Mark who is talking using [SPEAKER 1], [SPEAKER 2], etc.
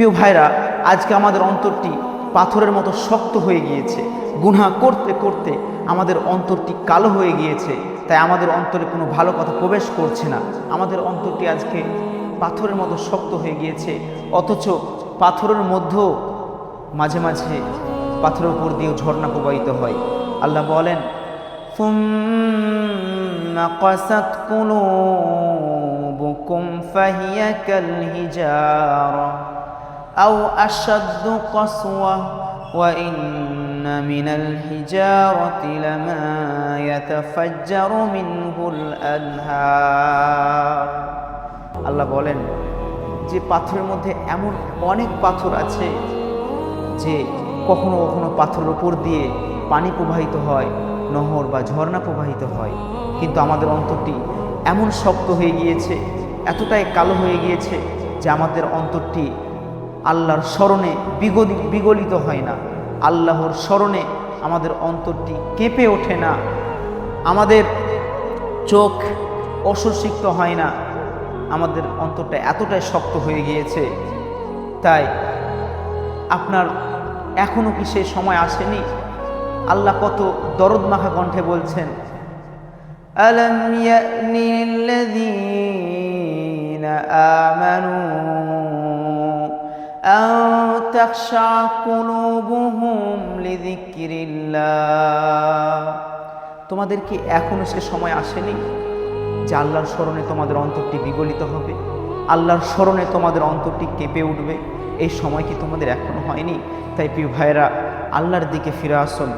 [SPEAKER 1] প্রিয় ভাইরা আজকে আমাদের অন্তরটি পাথরের মতো শক্ত হয়ে গিয়েছে গুনাহ করতে করতে আমাদের অন্তরটি কালো হয়ে গিয়েছে তাই আমাদের অন্তরে কোনো ভালো কথা প্রবেশ করছে না আমাদের অন্তরটি আজকে পাথরের মতো শক্ত হয়ে গিয়েছে অথচ পাথরের মধ্যেও মাঝে মাঝে পাথরের উপর দিয়েও ঝর্ণা প্রবাহিত হয় আল্লাহ বলেন ثم قست قلوبكم فهي كالهجارة أو أشد قسوة وإن من الحجارة لما يتفجر منه الأنهار আল্লাহ বলেন যে পাথরের মধ্যে এমন অনেক পাথর আছে যে কখনো কখনো পাথরের উপর দিয়ে পানি প্রবাহিত হয় নহর বা ঝর্ণা প্রবাহিত হয় কিন্তু আমাদের অন্তরটি এমন শক্ত হয়ে গিয়েছে এতটাই কালো হয়ে গিয়েছে যে আমাদের অন্তরটি আল্লাহর স্মরণে বিগলি বিগলিত হয় না আল্লাহর স্মরণে আমাদের অন্তরটি কেঁপে ওঠে না আমাদের চোখ অসুসিক্ত হয় না আমাদের অন্তরটা এতটাই শক্ত হয়ে গিয়েছে তাই আপনার এখনো কি সেই সময় আসেনি আল্লাহ কত দরদ মাখা কণ্ঠে বলছেন ألم يأن للذين آمنوا أن تخشع قلوبهم لذكر الله তোমাদের কি এখনো সে সময় আসেনি যে আল্লাহর স্মরণে তোমাদের অন্তরটি বিগলিত হবে আল্লাহর স্মরণে তোমাদের অন্তরটি কেঁপে উঠবে এই সময় কি তোমাদের এখনো হয়নি তাই প্রিয় ভাইয়েরা আল্লাহর দিকে ফিরে আসুন